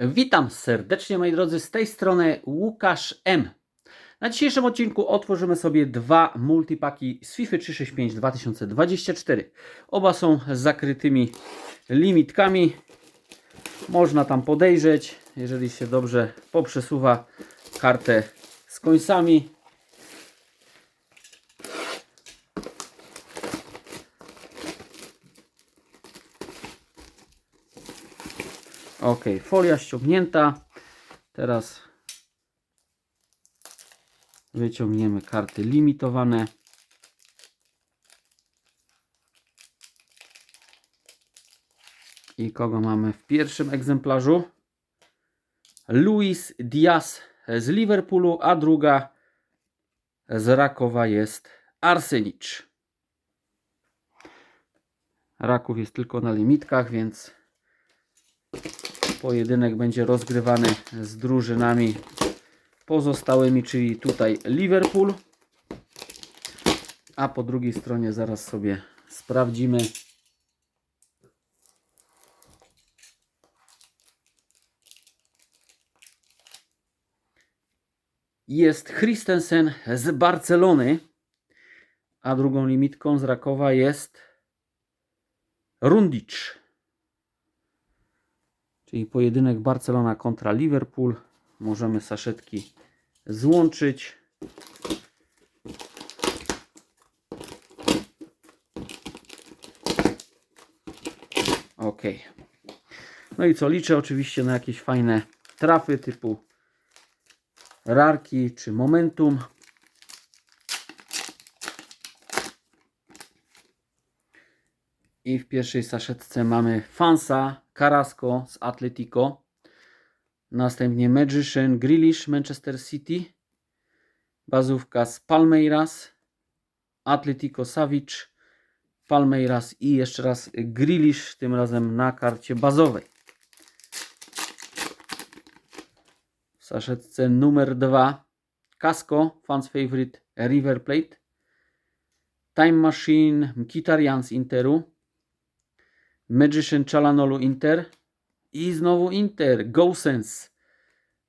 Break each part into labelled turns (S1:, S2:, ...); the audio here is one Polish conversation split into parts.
S1: Witam serdecznie moi drodzy, z tej strony Łukasz M. Na dzisiejszym odcinku otworzymy sobie dwa multipaki z FIFA 365 2024. Oba są z zakrytymi limitkami. Można tam podejrzeć, jeżeli się dobrze poprzesuwa kartę z końcami. Ok, folia ściągnięta. Teraz wyciągniemy karty limitowane. I kogo mamy w pierwszym egzemplarzu? Luis Diaz z Liverpoolu, a druga z Rakowa jest Arsenicz. Raków jest tylko na limitkach, więc Pojedynek będzie rozgrywany z drużynami pozostałymi, czyli tutaj Liverpool. A po drugiej stronie zaraz sobie sprawdzimy. Jest Christensen z Barcelony, a drugą limitką z Rakowa jest Rundic. Czyli pojedynek Barcelona kontra Liverpool. Możemy saszetki złączyć. Ok. No i co? Liczę oczywiście na jakieś fajne trafy typu rarki czy momentum. I w pierwszej saszetce mamy Fansa Carrasco z Atletico. Następnie Magician Grealish Manchester City. Bazówka z Palmeiras. Atletico Savic. Palmeiras i jeszcze raz Grealish, tym razem na karcie bazowej. W saszetce numer 2 Casco, fans favorite River Plate. Time Machine Mkhitaryan z Interu. Magician Chalanolu Inter. I znowu Inter, GoSense,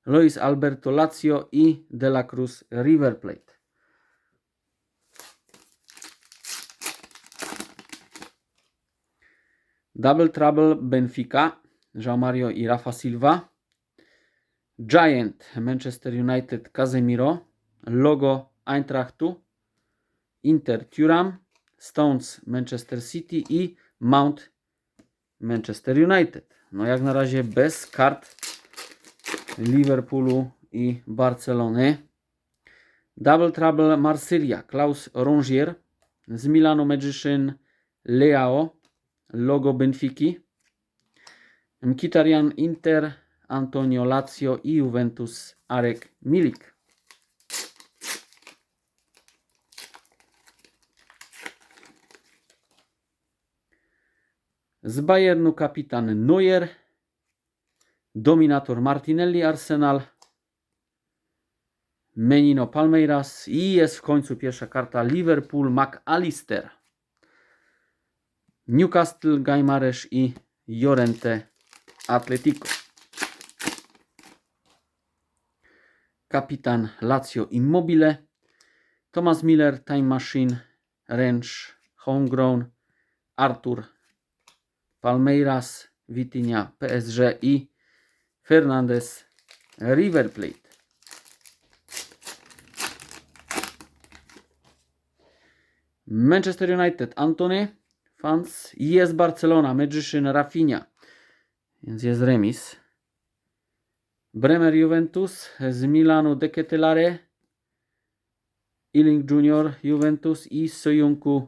S1: Luis Alberto Lazio i De La Cruz River Plate. Double Trouble Benfica, João Mario i Rafa Silva. Giant Manchester United Casemiro, logo Eintrachtu, Inter Thuram, Stones Manchester City i Mount Manchester United. No jak na razie bez kart Liverpoolu i Barcelony. Double Trouble Marsylia, Klaus Rongier z Milano Magician Leao, logo Benfiki. Mkhitaryan Inter, Antonio Lazio i Juventus Arek Milik. Z Bayernu kapitan Neuer, dominator Martinelli Arsenal, Menino Palmeiras i jest w końcu pierwsza karta Liverpool McAllister, Newcastle Gaimares i Jorente Atletico. Kapitan Lazio Immobile, Thomas Miller Time Machine, Range Homegrown, Artur Palmeiras, Vitinha, PSG i Fernandez, River Plate. Manchester United, Antony, fans, jest Barcelona, Magician, Rafinha, więc jest remis. Bremer Juventus, z Milanu De Ketelare, Ealing Junior, Juventus i Soyuncu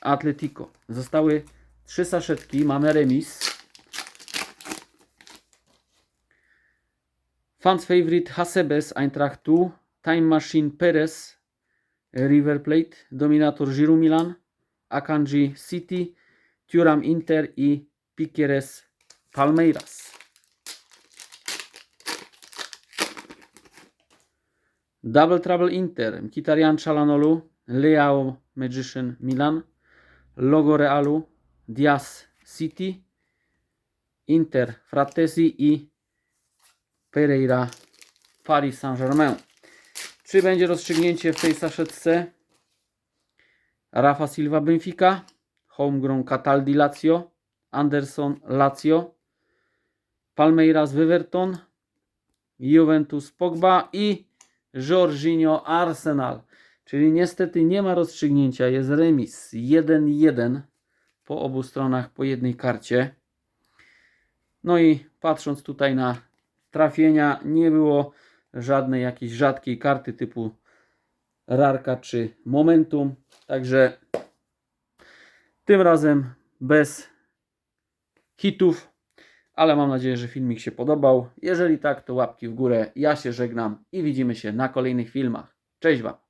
S1: Atletico. Zostały Trzy saszetki, mamy remis. Fans favorite Hasebes Eintrachtu, Time Machine Perez, River Plate, Dominator Giroud Milan, Akanji City, Turam Inter i Piqueres Palmeiras. Double Trouble Inter, Mkhitaryan Chalanolu, Leao Magician Milan, Logo Realu, Diaz City, Inter Fratesi i Pereira Paris Saint-Germain. Czy będzie rozstrzygnięcie w tej saszetce? Rafa Silva Benfica, Homegrown Cataldi Lazio, Anderson Lazio, Palmeiras Wyverton, Juventus Pogba i Jorginho Arsenal. Czyli niestety nie ma rozstrzygnięcia, jest remis 1-1 po obu stronach po jednej karcie. No i patrząc tutaj na trafienia, nie było żadnej jakiejś rzadkiej karty typu Rarka czy Momentum. Także tym razem bez hitów, ale mam nadzieję, że filmik się podobał. Jeżeli tak, to łapki w górę. Ja się żegnam i widzimy się na kolejnych filmach. Cześć Wam!